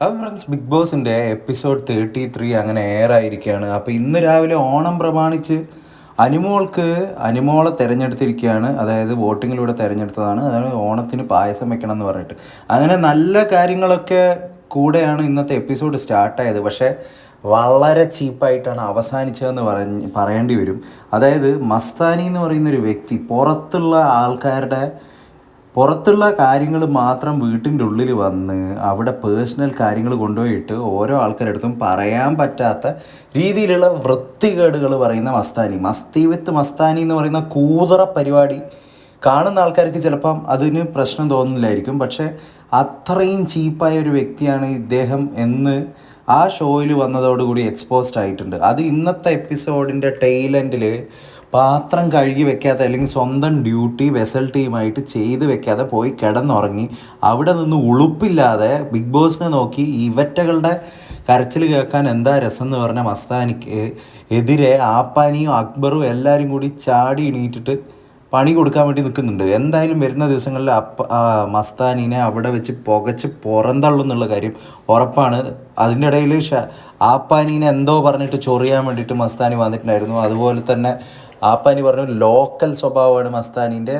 അത് friends big ബോസിന്റെ episode thirty three അങ്ങനെ എയർ അപ്പോൾ ഇന്ന് രാവിലെ ഓണം പ്രമാണിച്ച് അനിമോൾക്ക് അനിമോളെ തിരഞ്ഞെടുത്തിരിക്കുകയാണ്. അതായത് വോട്ടിങ്ങിലൂടെ തിരഞ്ഞെടുത്തതാണ്. അതായത് ഓണത്തിന് പായസം വെക്കണം എന്ന് പറഞ്ഞിട്ട്. അങ്ങനെ നല്ല കാര്യങ്ങളൊക്കെ കൂടെയാണ് ഇന്നത്തെ എപ്പിസോഡ് സ്റ്റാർട്ടായത് പക്ഷേ വളരെ ചീപ്പായിട്ടാണ് അവസാനിച്ചതെന്ന് പറഞ്ഞ് പറയേണ്ടി വരും. അതായത് മസ്താനി എന്ന് പറയുന്ന ഒരു വ്യക്തി പുറത്തുള്ള ആൾക്കാരുടെ പുറത്തുള്ള കാര്യങ്ങൾ മാത്രം വീട്ടിന്റെ ഉള്ളിൽ വന്ന് അവിടെ പേഴ്സണൽ കാര്യങ്ങൾ കൊണ്ടുപോയിട്ട് ഓരോ ആൾക്കാരടുത്തും പറയാൻ പറ്റാത്ത രീതിയിലുള്ള വൃത്തികേടുകൾ പറയുന്ന മസ്താനി. മസ്തി വിത്ത് മസ്താനി എന്ന് പറയുന്ന കൂതറ പരിപാടി കാണുന്ന ആൾക്കാർക്ക് ചിലപ്പം അതിന് പ്രശ്നം തോന്നുന്നില്ലായിരിക്കും. പക്ഷേ അത്രയും ചീപ്പായ ഒരു വ്യക്തിയാണ് ഇദ്ദേഹം എന്ന് ആ ഷോയിൽ വന്നതോടുകൂടി എക്സ്പോസ്ഡ് ആയിട്ടുണ്ട്. അത് ഇന്നത്തെ എപ്പിസോഡിന്റെ ടെയിലെൻഡിൽ പാത്രം കഴുകി വെക്കാതെ അല്ലെങ്കിൽ സ്വന്തം ഡ്യൂട്ടി വെസൽ ടീമായിട്ട് ചെയ്ത് വെക്കാതെ പോയി കിടന്നുറങ്ങി അവിടെ നിന്ന് ഉളുപ്പില്ലാതെ ബിഗ് ബോസിനെ നോക്കി ഇവറ്റകളുടെ കരച്ചിൽ കേൾക്കാൻ എന്താ രസം എന്ന് പറഞ്ഞ മസ്താനിക്ക് എതിരെ ആപ്പാനിയും അക്ബറും എല്ലാവരും കൂടി ചാടി എണീറ്റിട്ട് പണി കൊടുക്കാൻ വേണ്ടി നിൽക്കുന്നുണ്ട്. എന്തായാലും വരുന്ന ദിവസങ്ങളിൽ അപ്പ മസ്താനിനെ അവിടെ വെച്ച് പുകച്ച് പുറന്തള്ളും എന്നുള്ള കാര്യം ഉറപ്പാണ്. അതിന്റെ ഇടയിൽ ആപ്പാനീനെ എന്തോ പറഞ്ഞിട്ട് ചൊറിയാൻ വേണ്ടിയിട്ട് മസ്താനി വന്നിട്ടുണ്ടായിരുന്നു. അതുപോലെ തന്നെ ആപ്പാനി പറഞ്ഞു ലോക്കൽ സ്വഭാവമാണ് മസ്താനിന്റെ.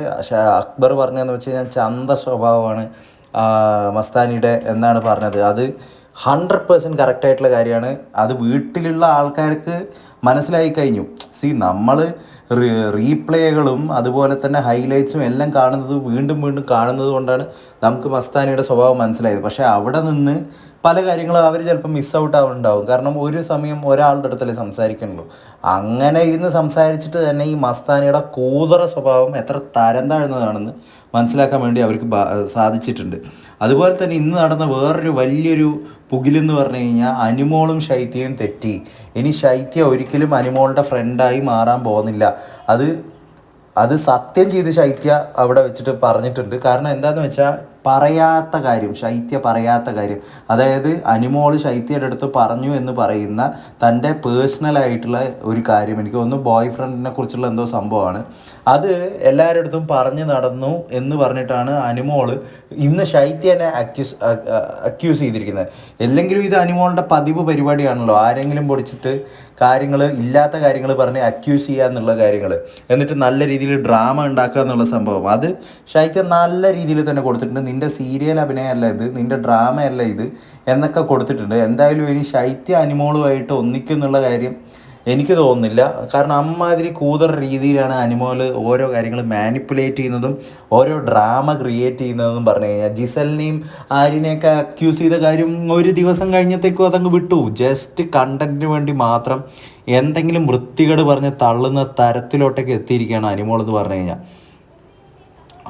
അക്ബർ പറഞ്ഞതെന്ന് വെച്ച് കഴിഞ്ഞാൽ ചന്ത സ്വഭാവമാണ് മസ്താനിയുടെ എന്നാണ് പറഞ്ഞത്. അത് ഹൺഡ്രഡ് പേഴ്സന്റ് കറക്റ്റായിട്ടുള്ള കാര്യമാണ്. അത് വീട്ടിലുള്ള ആൾക്കാർക്ക് മനസ്സിലായി കഴിഞ്ഞു. സി നമ്മൾ റീപ്ലേകളും അതുപോലെ തന്നെ ഹൈലൈറ്റ്സും എല്ലാം കാണുന്നത് വീണ്ടും വീണ്ടും കാണുന്നത് കൊണ്ടാണ് നമുക്ക് മസ്താനിയുടെ സ്വഭാവം മനസ്സിലായത്. പക്ഷേ അവിടെ നിന്ന് പല കാര്യങ്ങളും അവർ ചിലപ്പോൾ മിസ് ഔട്ട് ആവുന്നുണ്ടാവും. കാരണം ഒരു സമയം ഒരാളുടെ അടുത്തല്ലേ സംസാരിക്കണുള്ളൂ അങ്ങനെ ഇരുന്ന് സംസാരിച്ചിട്ട് തന്നെ ഈ മസ്താനിയുടെ കൂതറ സ്വഭാവം എത്ര തരം താഴ്ന്നതാണെന്ന് മനസ്സിലാക്കാൻ വേണ്ടി അവർക്ക് സാധിച്ചിട്ടുണ്ട്. അതുപോലെ തന്നെ ഇന്ന് നടന്ന വേറൊരു വലിയൊരു പുകിലെന്ന് പറഞ്ഞു കഴിഞ്ഞാൽ അനുമോളും ശൈത്യയും തെറ്റി. ഇനി ശൈത്യ ഒരിക്കലും അനിമോളുടെ ഫ്രണ്ടായി മാറാൻ പോകുന്നില്ല. അത് അത് സത്യം ചെയ്ത് ശൈത്യ അവിടെ വെച്ചിട്ട് പറഞ്ഞിട്ടുണ്ട്. കാരണം എന്താണെന്ന് വെച്ചാൽ പറയാത്ത കാര്യം ശൈത്യ പറയാത്ത കാര്യം. അതായത് അനുമോൾ ശൈത്യയുടെ അടുത്ത് പറഞ്ഞു എന്ന് പറയുന്ന തന്റെ പേഴ്സണലായിട്ടുള്ള ഒരു കാര്യം. എനിക്ക് തോന്നുന്നു ബോയ് ഫ്രണ്ടിനെ കുറിച്ചുള്ള എന്തോ സംഭവമാണ്. അത് എല്ലാവരുടെ അടുത്തും പറഞ്ഞു നടന്നു എന്ന് പറഞ്ഞിട്ടാണ് അനുമോൾ ഇന്ന് ശൈത്യനെ അക്യൂസ് അക്യൂസ് ചെയ്തിരിക്കുന്നത്. അല്ലെങ്കിലും ഇത് അനുമോളിന്റെ പതിവ് പരിപാടിയാണല്ലോ. ആരെങ്കിലും പൊടിച്ചിട്ട് കാര്യങ്ങൾ ഇല്ലാത്ത കാര്യങ്ങൾ പറഞ്ഞ് അക്യൂസ് ചെയ്യുക എന്നുള്ള കാര്യങ്ങൾ എന്നിട്ട് നല്ല രീതിയിൽ ഡ്രാമ ഉണ്ടാക്കുക എന്നുള്ള സംഭവം. അത് ശൈത്യം നല്ല രീതിയിൽ തന്നെ കൊടുത്തിട്ടുണ്ട്. നിന്റെ സീരിയൽ അഭിനയമല്ല ഇത് നിന്റെ ഡ്രാമയല്ല ഇത് എന്നൊക്കെ കൊടുത്തിട്ടുണ്ട്. എന്തായാലും ഇനി ശൈത്യ അനിമോളുമായിട്ട് ഒന്നിക്കുന്നുള്ള കാര്യം എനിക്ക് തോന്നുന്നില്ല. കാരണം അമ്മാതിരി കൂതർ രീതിയിലാണ് അനിമോൾ ഓരോ കാര്യങ്ങൾ മാനിപ്പുലേറ്റ് ചെയ്യുന്നതും ഓരോ ഡ്രാമ ക്രിയേറ്റ് ചെയ്യുന്നതെന്നും പറഞ്ഞു കഴിഞ്ഞാൽ. ജിസലിനെയും ആര്യനെയൊക്കെ അക്യൂസ് ചെയ്ത കാര്യം ഒരു ദിവസം കഴിഞ്ഞത്തേക്കും അതങ്ങ് വിട്ടു. ജസ്റ്റ് കണ്ടന്റിന് വേണ്ടി മാത്രം എന്തെങ്കിലും വൃത്തികേട് പറഞ്ഞ് തള്ളുന്ന തരത്തിലോട്ടൊക്കെ എത്തിയിരിക്കുകയാണ് അനിമോൾ എന്ന് പറഞ്ഞു കഴിഞ്ഞാൽ.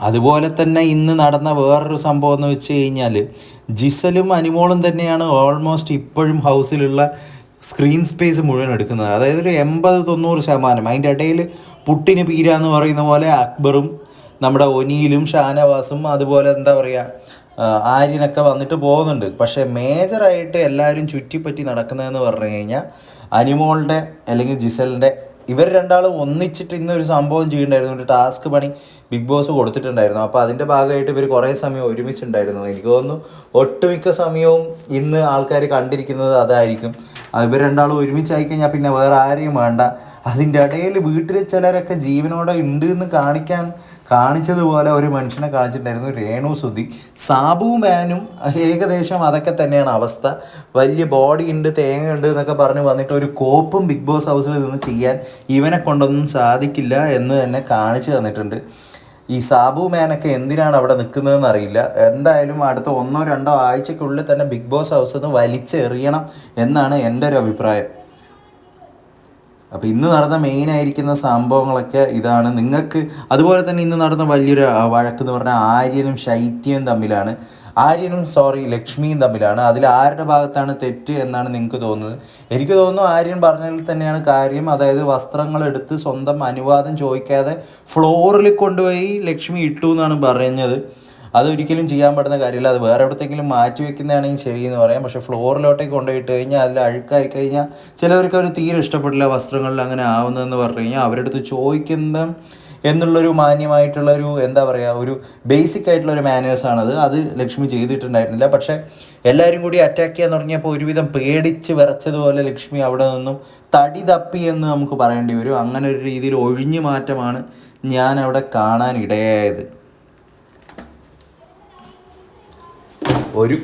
അതുപോലെ തന്നെ ഇന്ന് നടന്ന വേറൊരു സംഭവം എന്ന് വെച്ച് കഴിഞ്ഞാൽ ജിസലും അനിമോളും തന്നെയാണ് ഓൾമോസ്റ്റ് ഇപ്പോഴും ഹൗസിലുള്ള സ്ക്രീൻ സ്പേസ് മുഴുവൻ എടുക്കുന്നത്. അതായത് ഒരു എൺപത് തൊണ്ണൂറ് ശതമാനം. അതിന്റെ ഇടയിൽ പുട്ടിന് പീര എന്ന് പറയുന്ന പോലെ അക്ബറും നമ്മുടെ ഒനിയിലും ഷാനവാസും അതുപോലെ എന്താ പറയുക ആര്യനൊക്കെ വന്നിട്ട് പോകുന്നുണ്ട്. പക്ഷേ മേജറായിട്ട് എല്ലാവരും ചുറ്റിപ്പറ്റി നടക്കുന്നതെന്ന് പറഞ്ഞു കഴിഞ്ഞാൽ അനിമോളുടെ അല്ലെങ്കിൽ ജിസലിന്റെ ഇവർ രണ്ടാളും ഒന്നിച്ചിട്ട് ഇന്നൊരു സംഭവം ചെയ്യുന്നുണ്ടായിരുന്നു ഒരു ടാസ്ക് പണി ബിഗ് ബോസ് കൊടുത്തിട്ടുണ്ടായിരുന്നു. അപ്പോൾ അതിന്റെ ഭാഗമായിട്ട് ഇവർ കുറേ സമയം ഒരുമിച്ചുണ്ടായിരുന്നു. എനിക്ക് തോന്നുന്നു ഒട്ടുമിക്ക സമയവും ഇന്ന് ആൾക്കാർ കണ്ടിരിക്കുന്നത് അതായിരിക്കും. ഇവർ രണ്ടാളും ഒരുമിച്ചായി കഴിഞ്ഞാൽ പിന്നെ വേറെ ആരെയും വേണ്ട. അതിന്റെ ഇടയിൽ വീട്ടിൽ ചിലരൊക്കെ ജീവനോടെ ഉണ്ട് എന്ന് കാണിക്കാൻ കാണിച്ചതുപോലെ ഒരു മനുഷ്യനെ കാണിച്ചിട്ടുണ്ടായിരുന്നു രേണു സുധി. സാബു മാനും ഏകദേശം അതൊക്കെ തന്നെയാണ് അവസ്ഥ. വലിയ ബോഡി ഉണ്ട് തേങ്ങ ഉണ്ട് എന്നൊക്കെ പറഞ്ഞ് വന്നിട്ട് ഒരു കോപ്പും ബിഗ് ബോസ് ഹൗസിൽ നിന്ന് ചെയ്യാൻ ഇവനെ കൊണ്ടൊന്നും സാധിക്കില്ല എന്ന് തന്നെ കാണിച്ചു തന്നിട്ടുണ്ട്. ഈ സാബു മാനൊക്കെ എന്തിനാണ് അവിടെ നിൽക്കുന്നതെന്ന് അറിയില്ല. എന്തായാലും അടുത്ത ഒന്നോ രണ്ടോ ആഴ്ചക്കുള്ളിൽ തന്നെ ബിഗ് ബോസ് ഹൗസിൽ നിന്ന് വലിച്ചെറിയണം എന്നാണ് എന്റെ ഒരു അഭിപ്രായം. അപ്പോൾ ഇന്ന് നടന്ന മെയിൻ ആയിരിക്കുന്ന സംഭവങ്ങളൊക്കെ ഇതാണ്. നിങ്ങൾക്ക് അതുപോലെ തന്നെ ഇന്ന് നടന്ന വലിയൊരു വഴക്ക് എന്ന് പറഞ്ഞാൽ ആര്യനും ശൈത്യവും തമ്മിലാണ്. ആര്യനും സോറി ലക്ഷ്മിയും തമ്മിലാണ്. അതിൽ ആരുടെ ഭാഗത്താണ് തെറ്റ് എന്നാണ് നിങ്ങൾക്ക് തോന്നുന്നത്? എനിക്ക് തോന്നുന്നു ആര്യൻ പറഞ്ഞതിൽ തന്നെയാണ് കാര്യം. അതായത് വസ്ത്രങ്ങൾ എടുത്ത് സ്വന്തം അനുവാദം ചോദിക്കാതെ ഫ്ലോറിൽ കൊണ്ടുപോയി ലക്ഷ്മി ഇട്ടു എന്നാണ് പറഞ്ഞത് അതൊരിക്കലും ചെയ്യാൻ പറ്റുന്ന കാര്യമില്ല. അത് വേറെ എവിടത്തെങ്കിലും മാറ്റി വെക്കുന്നതാണെങ്കിൽ ശരിയെന്ന് പറയാം. പക്ഷേ ഫ്ലോറിലോട്ടേക്ക് കൊണ്ടുപോയിട്ട് കഴിഞ്ഞാൽ അതിൽ അഴുക്കായി കഴിഞ്ഞാൽ ചിലവർക്ക് അവർ തീരെ ഇഷ്ടപ്പെടില്ല വസ്ത്രങ്ങളിൽ അങ്ങനെ ആവുന്നതെന്ന് പറഞ്ഞു കഴിഞ്ഞാൽ അവരുടെ അടുത്ത് ചോദിക്കുന്ന എന്നുള്ളൊരു മാന്യമായിട്ടുള്ളൊരു എന്താ പറയുക ഒരു ബേസിക് ആയിട്ടുള്ള ഒരു മാനേഴ്സാണത് അത് ലക്ഷ്മി ചെയ്തിട്ടുണ്ടായിരുന്നില്ല. പക്ഷേ എല്ലാവരും കൂടി അറ്റാക്ക് ചെയ്യാൻ തുടങ്ങിയപ്പോൾ ഒരുവിധം പേടിച്ച് വിറച്ചതുപോലെ ലക്ഷ്മി അവിടെ നിന്നും തടി തപ്പി എന്ന് നമുക്ക് പറയേണ്ടി വരും. അങ്ങനെ ഒരു രീതിയിൽ ഒഴിഞ്ഞു മാറ്റമാണ് ഞാൻ അവിടെ കാണാൻ ഒരു